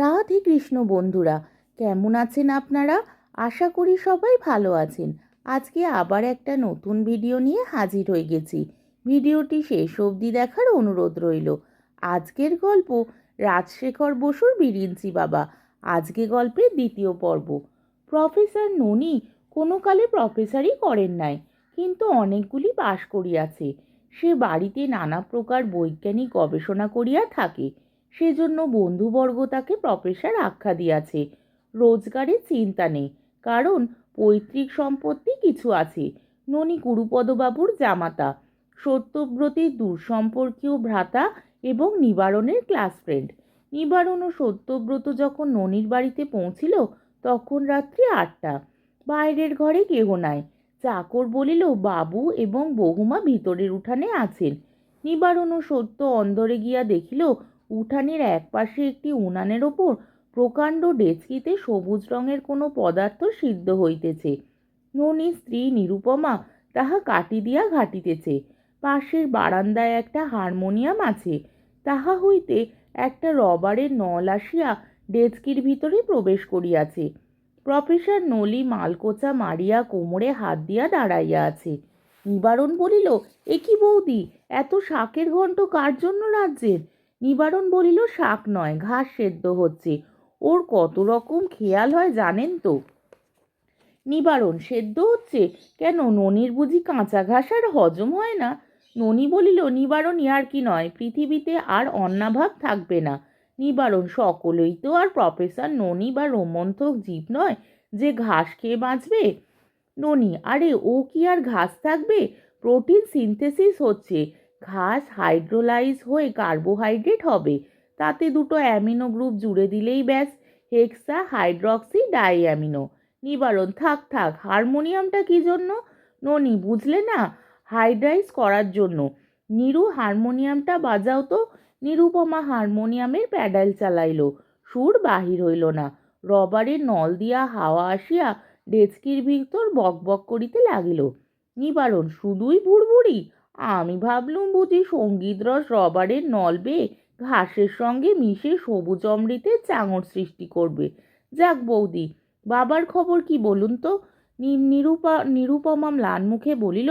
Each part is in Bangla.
রাধে কৃষ্ণ বন্ধুরা, কেমন আছেন আপনারা? আশা করি সবাই ভালো আছেন। আজকে আবার একটা নতুন ভিডিও নিয়ে হাজির হয়ে গেছি। ভিডিওটি শেষ অবধি দেখার অনুরোধ রইল। আজকের গল্প রাজশেখর বসুর বিরিঞ্চি বাবা। আজকে গল্পের দ্বিতীয় পর্ব। প্রফেসর ননি কোনো কালে প্রফেসরই করেন নাই, কিন্তু অনেকগুলি পাশ করিয়াছে। সে বাড়িতে নানা প্রকার বৈজ্ঞানিক গবেষণা করিয়া থাকে। সেজন্য বন্ধুবর্গ তাকে প্রফেসর আখ্যা দিয়াছে। রোজগারের চিন্তা নেই, কারণ পৈতৃক সম্পত্তি কিছু আছে। ননি গুরুপদবাবুর জামাতা সত্যব্রতের দূরসম্পর্কীয় ভ্রাতা এবং নিবারণের ক্লাস ফ্রেন্ড নিবারণ ও সত্যব্রত যখন ননির বাড়িতে পৌঁছিল, তখন রাত্রি আটটা। বাইরের ঘরে কেহ নাই। চাকর বলিল, বাবু এবং বহুমা ভিতরের উঠানে আছেন। নিবারণ ও সত্য অন্দরে গিয়া দেখিল উঠানের এক পাশে একটি উনানের ওপর প্রকাণ্ড ডেচকিতে সবুজ রঙের কোনো পদার্থ সিদ্ধ হইতেছে। ননির স্ত্রী নিরুপমা তাহা কাটি দিয়া ঘাটিতেছে। পাশের বারান্দায় একটা হারমোনিয়াম আছে। তাহা হইতে একটা রবারের নল আসিয়া ডেচকির ভিতরে প্রবেশ করিয়াছে। প্রফেসর নলি মালকোচা মারিয়া কোমরে হাত দিয়া দাঁড়াইয়া আছে। নিবারণ বলিল, এ কি বৌদি, এত শাকের ঘণ্ট কার জন্য রাজ্যের? নিবারণ বলিল, শাক নয়, ঘাস সেদ্ধ হচ্ছে। ওর কত রকম খেয়াল হয় জানেন তো? নিবারণ সেদ্ধ হচ্ছে? কেন ননির বুঝি কাঁচা ঘাস আর হজম হয় না? ননি বলিল, নিবারণ ইয়ার কি নয়, পৃথিবীতে আর অন্নাভাব থাকবে না। নিবারণ সকলেই তো আর প্রফেসর ননি বা রোমন্থক জীব নয়, যে ঘাস খেয়ে বাঁচবে। ননি, আরে ও কি আর ঘাস থাকবে? প্রোটিন সিনথেসিস হচ্ছে। ঘাস হাইড্রোলাইজ হয়ে কার্বোহাইড্রেট হবে। তাতে দুটো অ্যামিনো গ্রুপ জুড়ে দিলেই ব্যাস হেক্সা হাইড্রক্সি ডাইঅ্যামিনো নিবারণ, থাক থাক হারমোনিয়ামটা কী জন্য? ননি, বুঝলে না? হাইড্রাইজ করার জন্য। নিরু হারমোনিয়ামটা বাজাও তো। নিরুপমা হারমোনিয়ামের প্যাডাল চালাইল। সুর বাহির হইল না। রবারের নল দিয়া হাওয়া আসিয়া ডেচকির ভিতর বক বক করিতে লাগিল। নিবারণ, শুধুই ভুড়ভুড়ি? আমি ভাবলুম বুঝি সংগীত রস রবারের নলবে, ঘাসের সঙ্গে মিশে সবুজ অমৃতের চাঙর সৃষ্টি করবে। যাক বৌদি, বাবার খবর কি বলুন তো? নিরূপা, নিরুপমা ম্লান মুখে বলিল,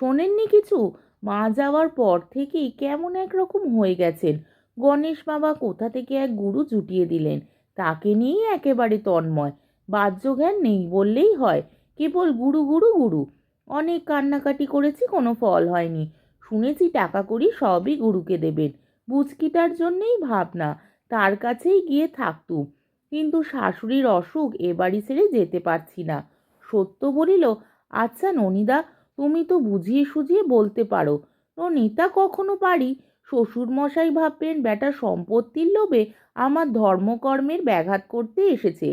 শোনেননি কিছু? মা যাওয়ার পর থেকেই কেমন একরকম হয়ে গেছেন। গণেশ বাবা কোথা থেকে এক গুরু জুটিয়ে দিলেন? তাকে নিয়েই একেবারে তন্ময়। বাহ্যজ্ঞান নেই বললেই হয়। কেবল গুরু গুরু গুরু। অনেক কান্নাকাটি করেছি, কোনো ফল হয়নি। শুনেছি টাকা করি সবই গুরুকে দেবেন। বুচকিটার জন্যেই ভাবনা, তার কাছেই গিয়ে থাকতুম কিন্তু শাশুড়ির অসুখ এ বাড়ি ছেড়ে যেতে পারছি না। সত্য বলিল আচ্ছা ননিদা, তুমি তো বুঝিয়ে সুঝিয়ে বলতে পারো। ননিতা কখনো পারি? শ্বশুরমশাই ভাববেন বেটা সম্পত্তির লোভে আমার ধর্মকর্মের ব্যাঘাত করতে এসেছে।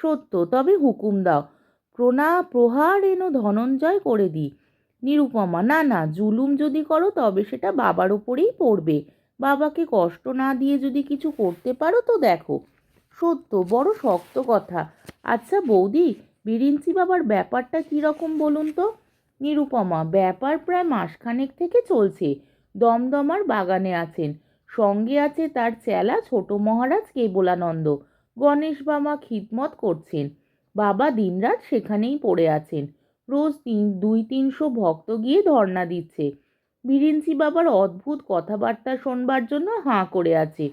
সত্য, তবে হুকুম দাও। প্রণা প্রহার এনো ধনঞ্জয় করে দিই নিরুপমা, না না, জুলুম যদি করো তবে সেটা বাবার ওপরেই পড়বে। বাবাকে কষ্ট না দিয়ে যদি কিছু করতে পারো তো দেখো। সত্য, বড় শক্ত কথা। আচ্ছা বৌদি, বিরিঞ্চি বাবার ব্যাপারটা কীরকম বলুন তো? নিরুপমা, ব্যাপার প্রায় মাসখানেক থেকে চলছে। দমদমার বাগানে আছেন। সঙ্গে আছে তার চেলা ছোট মহারাজ কেবলানন্দ। গণেশ বামা খিদমত করছেন। বাবা দিনরাত সেখানেই পড়ে আছেন। রোজ তিন, দুই, তিনশো ভক্ত গিয়ে ধর্ণা দিচ্ছে। বিরিঞ্চি বাবার অদ্ভুত কথাবার্তা শোনবার জন্য হাঁ করে আছে।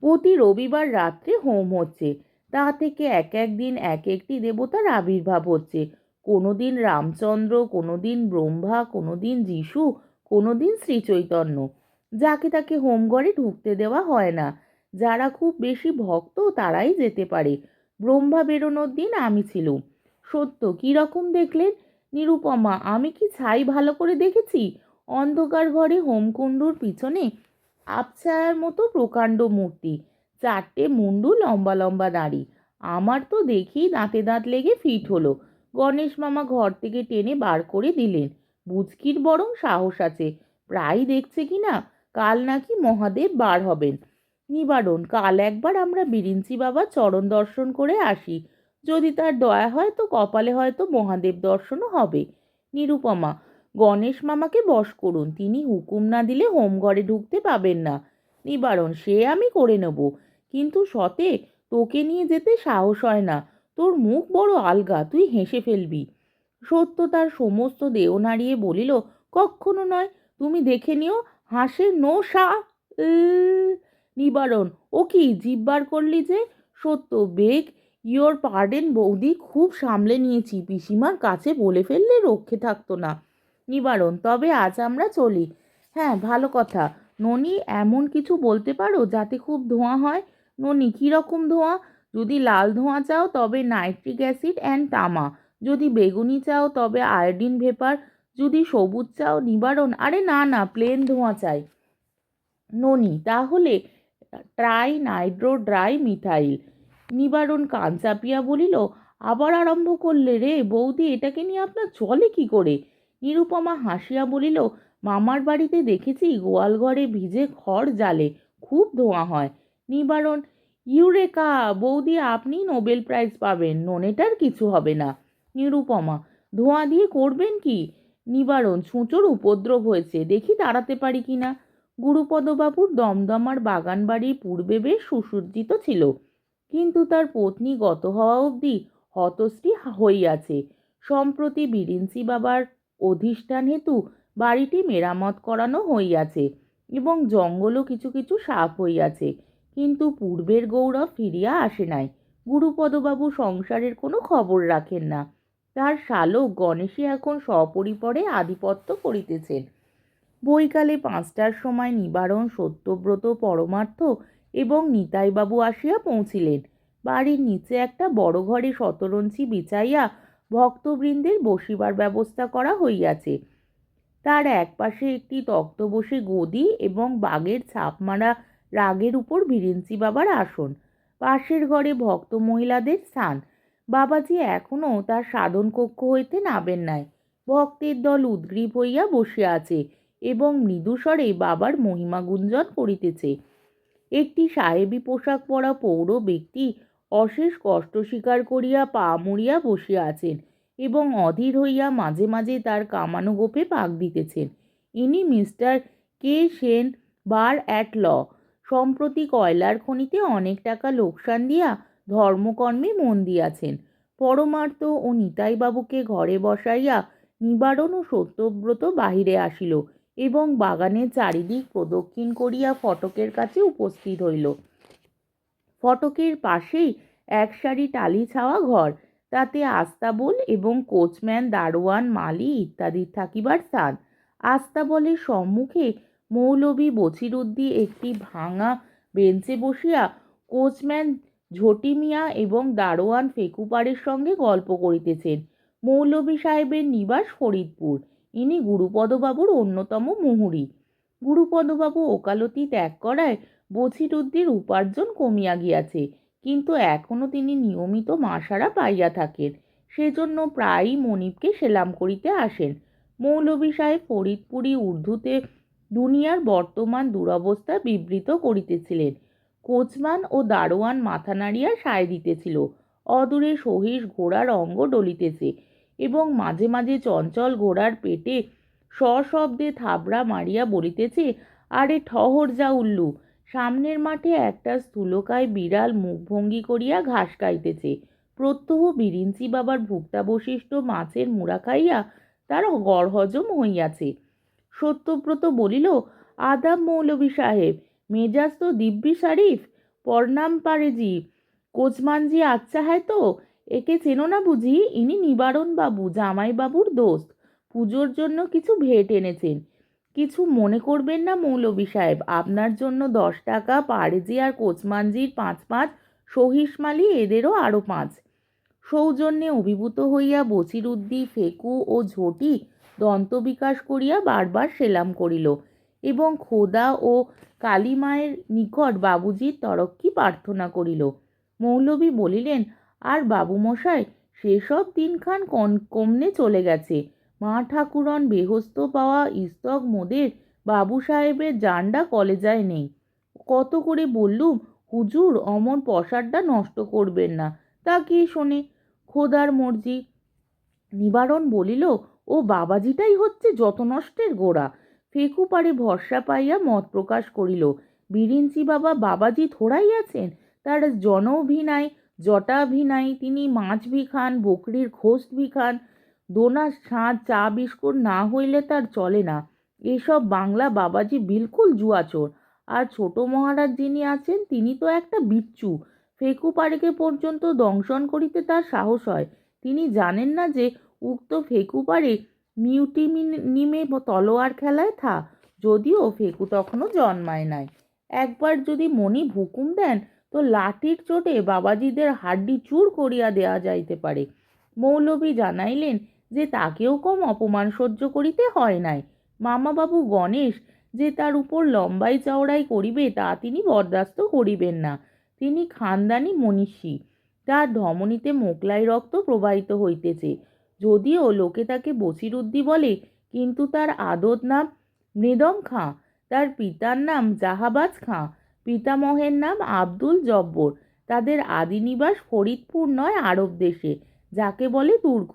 প্রতি রবিবার রাত্রে হোম হচ্ছে। তা থেকে এক এক দিন এক একটি দেবতার আবির্ভাব হচ্ছে। কোনো দিন রামচন্দ্র কোনো দিন ব্রহ্মা কোনো দিন যিশু কোনো দিন শ্রীচৈতন্য। যাকে তাকে হোমঘরে ঢুকতে দেওয়া হয় না। যারা খুব বেশি ভক্ত তারাই যেতে পারে। ব্রহ্মা বেরোনোর দিন আমি ছিলুম। সত্য, কী রকম দেখলেন? নিরুপমা, আমি কি ছাই ভালো করে দেখেছি? অন্ধকার ঘরে হোমকুণ্ডুর পিছনে আবছায়ার মতো প্রকাণ্ড মূর্তি। চারটে মুন্ডু লম্বা লম্বা দাড়ি। আমার তো দেখি দাঁতে দাঁত লেগে ফিট হলো। গণেশ মামা ঘর থেকে টেনে বার করে দিলেন। বুচকির বরং সাহস আছে। প্রায় দেখছে কি না কাল নাকি মহাদেব বার হবেন। নিবারণ। কাল একবার আমরা বিরিঞ্চি বাবা চরণ দর্শন করে আসি। যদি তার দয়া হয় তো কপালে হয়তো মহাদেব দর্শনও হবে। নিরুপমা, গণেশ মামাকে বশ করুন। তিনি হুকুম না দিলে হোমঘরে ঢুকতে পাবেন না। নিবারণ, সে আমি করে নেব। কিন্তু সতে, তোকে নিয়ে যেতে সাহস হয় না। তোর মুখ বড় আলগা, তুই হেসে ফেলবি। সত্য তার সমস্ত দেহ নাড়িয়ে বলিল কখনো নয়, তুমি দেখে নিও, হাসে নো সা নিবারণ। ও কি জিব্বার করলি যে? সত্য, বেগ ইয়োর পার্ডেন বৌদি খুব সামলে নিয়েছি, পিসিমার কাছে বলে ফেললে রক্ষে থাকতো না। নিবারণ, তবে আজ আমরা চলি। হ্যাঁ ভালো কথা। ননি, এমন কিছু বলতে পারো যাতে খুব ধোঁয়া হয়? ননি কীরকম ধোঁয়া? যদি লাল ধোঁয়া চাও, তবে নাইট্রিক অ্যাসিড অ্যান্ড তামা। যদি বেগুনি চাও, তবে আয়োডিন ভেপার। যদি সবুজ চাও, নিবারণ। আরে না না প্লেন ধোঁয়া চাই। ননি, তাহলে ট্রাই নাইড্রো ড্রাই মিথাইল। নিবারণ কান চাপিয়া বলিল, আবার আরম্ভ করলে রে বৌদি, এটাকে নিয়ে আপনার চলে কি করে? নিরুপমা হাসিয়া বলিল, মামার বাড়িতে দেখেছি গোয়াল ঘরে ভিজে খড় জালে, খুব ধোঁয়া হয়। নিবারণ, ইউরেকা, বৌদি আপনি নোবেল প্রাইজ পাবেন, ননেটার কিছু হবে না। নিরুপমা, ধোঁয়া দিয়ে করবেন কি? নিবারণ ছুঁচোর উপদ্রব হয়েছে, দেখি তাড়াতে পারি কি না? গুরুপদবাবুর দমদমার বাগান বাড়ি পূর্বে বেশ সুসজ্জিত ছিল। কিন্তু তার পত্নী গত হওয়া অবধি হতশ্রী হইয়াছে। সম্প্রতি বিরিঞ্চি বাবার অধিষ্ঠান হেতু বাড়িটি মেরামত করানো হইয়াছে এবং জঙ্গলও কিছু কিছু সাফ হইয়াছে। কিন্তু পূর্বের গৌরব ফিরিয়া আসে নাই। গুরুপদবাবু সংসারের কোনো খবর রাখেন না। তার শালক গণেশই এখন সপরিপরে আধিপত্য করিতেছেন। বৈকালে পাঁচটার সময় নিবারণ সত্যব্রত পরমার্থ এবং নিতাইবাবু আসিয়া পৌঁছিলেন। বাড়ির নিচে একটা বড় ঘরে শতরঞ্চি বিছাইয়া ভক্তবৃন্দের বসিবার ব্যবস্থা করা হইয়াছে। তার একপাশে একটি তক্ত বসে গদি এবং বাঘের ছাপ মারা রাগের উপর বিরিঞ্চি বাবার আসন। পাশের ঘরে ভক্ত মহিলাদের স্থান। বাবাজি এখনও তার সাধন কক্ষ হইতে নাবেন নাই। ভক্তের দল উদ্গ্রীব হইয়া বসিয়া আছে। এবং মৃদুস্বরে বাবার মহিমা গুঞ্জন করিতেছে। একটি সাহেবী পোশাক পরা পৌর ব্যক্তি অশেষ কষ্ট স্বীকার করিয়া পা মুড়িয়া বসিয়া আছেন এবং অধীর হইয়া মাঝে মাঝে তার কামানো গোপে পাক দিতেছেন। ইনি mister K Sen bar at law, সম্প্রতি কয়লার খনিতে অনেক টাকা লোকসান দিয়া ধর্মকর্মে মন দিয়াছেন। পরমার্থ ও নিতাইবাবুকে ঘরে বসাইয়া নিবারণ ও সত্যব্রত বাহিরে আসিল। এবং বাগানের চারিদিক প্রদক্ষিণ করিয়া ফটকের কাছে উপস্থিত হইল। ফটকের পাশেই এক সারি টালি ছাওয়া ঘর। তাতে আস্তাবল এবং কোচম্যান, দারোয়ান, মালি ইত্যাদি থাকিবার স্থান। আস্তাবলের সম্মুখে মৌলবী বছিরুদ্দি একটি ভাঙা বেঞ্চে বসিয়া কোচম্যান ঝটি মিয়া এবং দারোয়ান ফেকুপারের সঙ্গে গল্প করিতেছেন। মৌলবী সাহেবের নিবাস ফরিদপুর। ইনি গুরুপদবাবুর অন্যতম মুহুরী। গুরুপদবাবু ওকালতি ত্যাগ করায় বছিরুদ্দির উপার্জন কমিয়া গিয়াছে, কিন্তু এখনও তিনি নিয়মিত মাসারা পাইয়া থাকেন। সেজন্য প্রায়ই মনিবকে সেলাম করিতে আসেন। মৌলবী সাহেব ফরিদপুরি উর্দুতে দুনিয়ার বর্তমান দুরবস্থা বিবৃত করিতেছিলেন। কোচমান ও দারোয়ান মাথা নাড়িয়া সায় দিতেছিল। অদূরে সহিস ঘোড়ার অঙ্গ ডলিতেছে। এবং মাঝে মাঝে চঞ্চল ঘোড়ার পেটে সশব্দে থাবড়া মারিয়া বলিতেছে, আরে ঠহর যা উল্লু, সামনের মাঠে একটা স্থূলকায় বিড়াল মুখভঙ্গি করিয়া ঘাস খাইতেছে। প্রত্যহ বিরিঞ্চি বাবার ভুক্তাবশিষ্ট মাছের মুড়া খাইয়া তার গড় হজম হইয়াছে। সত্যব্রত বলিল, আদাব মৌলভী সাহেব, মেজাজ তো দিব্যি শারিফ প্রণাম পারেজি কোচমানজি আচ্ছা হয় তো একে চেনো না বুঝি? ইনি নিবারণ বাবু জামাইবাবুর দোস্ত। পুজোর জন্য কিছু ভেট এনেছেন। কিছু মনে করবেন না মৌলবী সাহেব, আপনার জন্য দশ টাকা পারেজি আর কোচমানজির পাঁচ পাঁচ সহিসমালি এদেরও আরও পাঁচ। সৌজন্যে অভিভূত হইয়া বচিরুদ্দি, ফেকু ও ঝটি দন্তবিকাশ করিয়া বারবার সেলাম করিল এবং খোদা ও কালীমায়ের নিকট বাবুজির তরক্কি প্রার্থনা করিল। মৌলবী বলিলেন আর বাবুমশাই, সেসব দিনখান কন, কমনে চলে গেছে। মা ঠাকুরন বেহস্ত পাওয়া ইস্তক মোদের বাবু সাহেবের জান্ডা কলেজায় নেই। কত করে বললুম, হুজুর অমন পশারটা নষ্ট করবেন না। তা কে শোনে? খোদার মর্জি। নিবারণ বলিল, ও বাবাজিটাই হচ্ছে যত নষ্টের গোড়া। ফেকু পারে ভরসা পাইয়া মত প্রকাশ করিল, বিরিঞ্চি বাবা বাবাজি থোড়াই আছেন, তার জন জটাভিনয় তিনি মাছ ভি খান, বকরির খোস্ত ভি খান, দোনা সাঁজ, চা বিস্কুট না হইলে তার চলে না। এসব বাংলা বাবাজি বিলকুল জুয়াচোর আর ছোট মহারাজ যিনি আছেন, তিনি তো একটা বিচ্ছু। ফেকু পারেকে পর্যন্ত দংশন করিতে তার সাহস হয়। তিনি জানেন না যে, উক্ত ফেকু পাড়ে মিউটিনিমে তলোয়ার খেলায় থা, যদিও ফেকু তখনও জন্মায় নাই। একবার যদি মনি হুকুম দেন লাঠির চোটে বাবাজিদের হাড্ডি চুর করিয়া দেয়া যাইতে পারে। মৌলভী জানাইলেন যে তাকেও কম অপমান সহ্য করিতে হয় নাই। মামাবাবু গণেশ যে তার উপর লম্বাই চওড়াই করিবে তা তিনি বরদাস্ত করিবেন না। তিনি খানদানি মনীষী। তার ধমনীতে মোকলাই রক্ত প্রবাহিত হইতেছে। যদিও লোকে তাকে বসিরুদ্দি বলে, কিন্তু তার আদত নাম মৃদম খাঁ। তার পিতার নাম জাহাবাজ খাঁ। পিতামহের নাম আব্দুল জব্বর। তাদের আদি নিবাস ফরিদপুর নয় আরব দেশে, যাকে বলে তুর্ক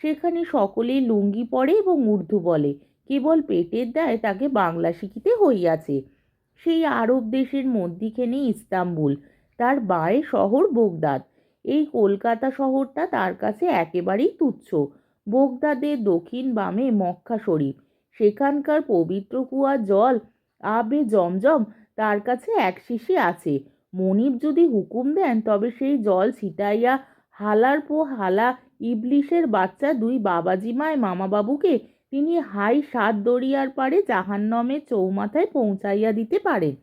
সেখানে সকলেই লুঙ্গি পরে এবং উর্দু বলে। কেবল পেটের দায় তাকে বাংলা শিখিতে হইয়াছে। সেই আরব দেশের মধ্যিখানে ইস্তাম্বুল, তার বাঁয়ে শহর বোগদাদ। এই কলকাতা শহরটা তার কাছে একেবারেই তুচ্ছ। বোগদাদের দক্ষিণ বামে মক্কা শরীফ। সেখানকার পবিত্র কুয়ার জল আবে জমজম তার কাছে এক শিশি আছে। মনিব যদি হুকুম দেন, তবে সেই জল ছিটাইয়া হালার পো হালা ইবলিশের বাচ্চা দুই বাবাজিমায় মামাবাবুকে তিনি হাই সাত দরিয়ার পারে জাহান্নমের চৌমাথায় পৌঁছাইয়া দিতে পারেন।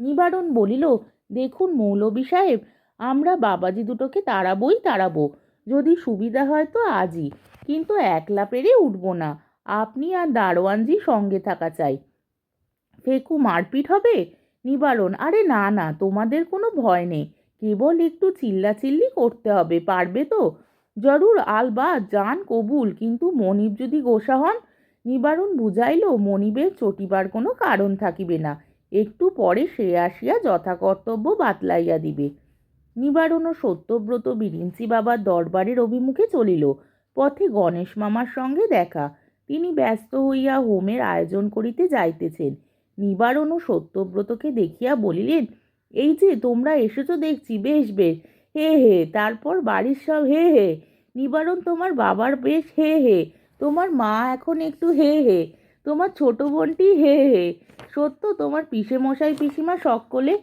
নিবারণ বলিল, দেখুন মৌলবী সাহেব, আমরা বাবাজি দুটোকে তাড়াবই তাড়াবো। যদি সুবিধা হয় তো আজই, কিন্তু একলা পেরে উঠব না। আপনি আর দারোয়ানজি সঙ্গে থাকা চাই। ফেকু মারপিট হবে? নিবারণ। আরে না না, তোমাদের কোনো ভয় নেই। কেবল একটু চিল্লাচিল্লি করতে হবে, পারবে তো? জরুর আলবা জান কবুল। কিন্তু মনিব যদি গোসা হন, নিবারণ বুঝাইল, মনিবের চটিবার কোনো কারণ থাকিবে না। একটু পরে সে আসিয়া যথাকর্তব্য বাতলাইয়া দিবে। নিবারণ ও সত্যব্রত বিরিঞ্চি বাবার দরবারের অভিমুখে চলিল। পথে গণেশ মামার সঙ্গে দেখা। তিনি ব্যস্ত হইয়া হোমের আয়োজন করিতে যাইতেছেন। নিবারণ ও সত্যব্রতকে দেখিয়া বলিলেন, এই যে তোমরা এসেছ দেখছি, বেশ বেশ, হে হে, তারপর বাড়ির সব হে হে, নিবারণ তোমার বাবার বেশ, হে হে, তোমার মা এখন একটু হে হে, তোমার ছোট বোনটি হে হে, সত্য তোমার পিসে মশাই পিসিমা সকলে,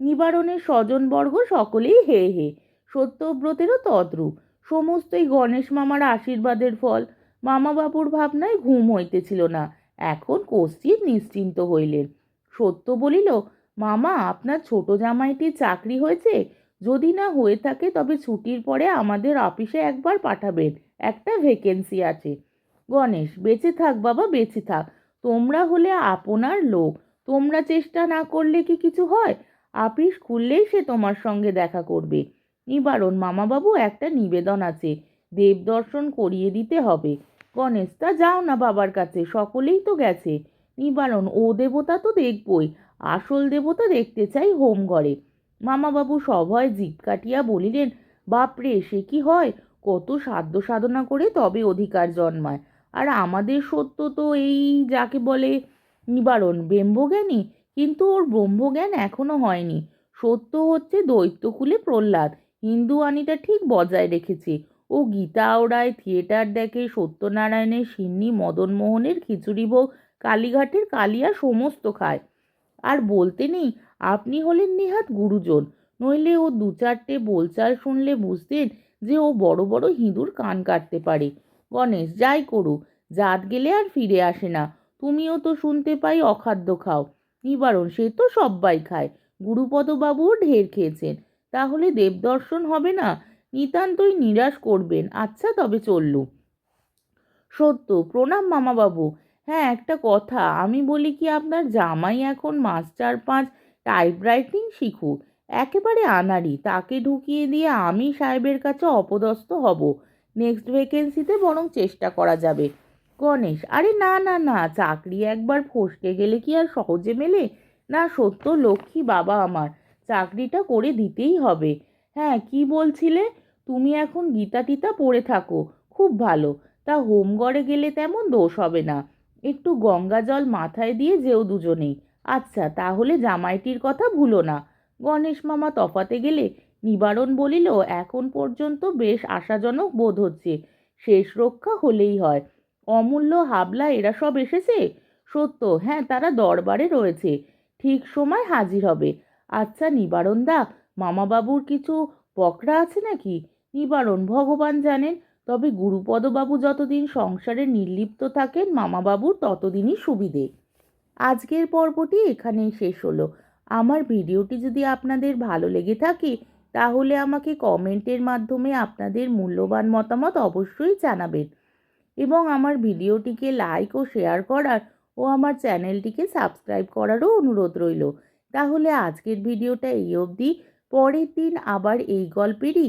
নিবারণের স্বজনবর্গ সকলেই হে হে, সত্যব্রতেরও তদ্রূপ, সমস্তই গণেশ মামার আশীর্বাদের ফল, মামাবাবুর ভাবনায় ঘুম হইতেছিল না এখন কশ্চিৎ নিশ্চিন্ত হইলেন। সত্য বলিল, মামা, আপনার ছোট জামাইটির চাকরি হয়েছে। যদি না হয়ে থাকে, তবে ছুটির পরে আমাদের অফিসে একবার পাঠাবেন। একটা ভ্যাকেন্সি আছে। গণেশ, বেঁচে থাক বাবা, বেঁচে থাক। তোমরা হলে আপনার লোক। তোমরা চেষ্টা না করলে কি কিছু হয়? আপিস খুললেই সে তোমার সঙ্গে দেখা করবে। নিবারণ, মামাবাবু, একটা নিবেদন আছে। দেব দর্শন করিয়ে দিতে হবে। গণেশ, তা যাও না বাবার কাছে, সকলেই তো গেছে। নিবারণ, ও দেবতা তো দেখবই, আসল দেবতা দেখতে চাই হোম ঘরে মামাবাবু সভয় জিপ কাটিয়া বলিলেন, বাপরে, সে কি হয়? কত সাধ্য সাধনা করে তবে অধিকার জন্মায়। আর আমাদের সত্য তো এই যাকে বলে নিবারণ, ব্রহ্মজ্ঞানী। কিন্তু ওর ব্রহ্মজ্ঞান এখনও হয়নি। সত্য হচ্ছে দৈত্যকুলে প্রহ্লাদ। হিন্দু আনিটা ঠিক বজায় রেখেছে। ও গীতা ওড়ায় থিয়েটার দেখে, সত্যনারায়ণের সিন্নি মদনমোহনের খিচুড়ি ভোগ, কালীঘাটের কালিয়া সমস্ত খায়। আর বলতে নেই, আপনি হলেন নেহাত গুরুজন। নইলে ও দু চারটে বোলচাল শুনলে বুঝতেন যে ও বড় বড় হিঁদুর কান কাটতে পারে। গণেশ, যাই করুক, জাত গেলে আর ফিরে আসে না। তুমিও তো শুনতে পাই অখাদ্য খাও। নিবারণ, সে তো সব্বাই খায়। গুরুপদবাবুও ঢের খেয়েছেন। তাহলে দেবদর্শন হবে না? নিতান্তই নিরাশ করবেন। আচ্ছা তবে চললু। সত্য, প্রণাম মামাবাবু। হ্যাঁ একটা কথা। আমি বলি কি, আপনার জামাই এখন মাস্টার পাঁচ টাইপরাইটিং শিখুক একেবারে আনাড়ি। তাকে ঢুকিয়ে দিয়ে আমি সাহেবের কাছে অপদস্থ হব। নেক্সট ভ্যাকেন্সিতে বরং চেষ্টা করা যাবে। গণেশ, আরে না না না। চাকরি একবার ফসকে গেলে কি আর সহজে মেলে? না, সত্য, লক্ষ্মী বাবা আমার। চাকরিটা করে দিতেই হবে। হ্যাঁ কি বলছিলে? তুমি এখন গীতা টিতা পড়ে থাকো, খুব ভালো। তা হোমগড়ে গেলে তেমন দোষ হবে না। একটু গঙ্গা জল মাথায় দিয়ে যেও দুজনেই আচ্ছা তাহলে জামাইটির কথা ভুলো না। গণেশ মামা তফাতে গেলে নিবারণ বলিল, এখন পর্যন্ত বেশ আশাজনক বোধ হচ্ছে। শেষ রক্ষা হলেই হয়। অমূল্য হাবলা, এরা সব এসেছে? সত্য হ্যাঁ তারা দরবারে রয়েছে। ঠিক সময় হাজির হবে। আচ্ছা নিবারণ দা, মামাবাবুর কিছু পকড়া আছে নাকি? নিবারণ। ভগবান জানেন, তবে গুরুপদবাবু যতদিন সংসারে নির্লিপ্ত থাকেন, মামাবাবুর ততদিনই সুবিধে। আজকের পর্বটি এখানেই শেষ হলো। আমার ভিডিওটি যদি আপনাদের ভালো লেগে থাকে, তাহলে আমাকে কমেন্টের মাধ্যমে আপনাদের মূল্যবান মতামত অবশ্যই জানাবেন। এবং আমার ভিডিওটিকে লাইক ও শেয়ার করার ও আমার চ্যানেলটিকে সাবস্ক্রাইব করারও অনুরোধ রইল। তাহলে আজকের ভিডিওটা এই অবধি। পরের দিন আবার এই গল্পেরই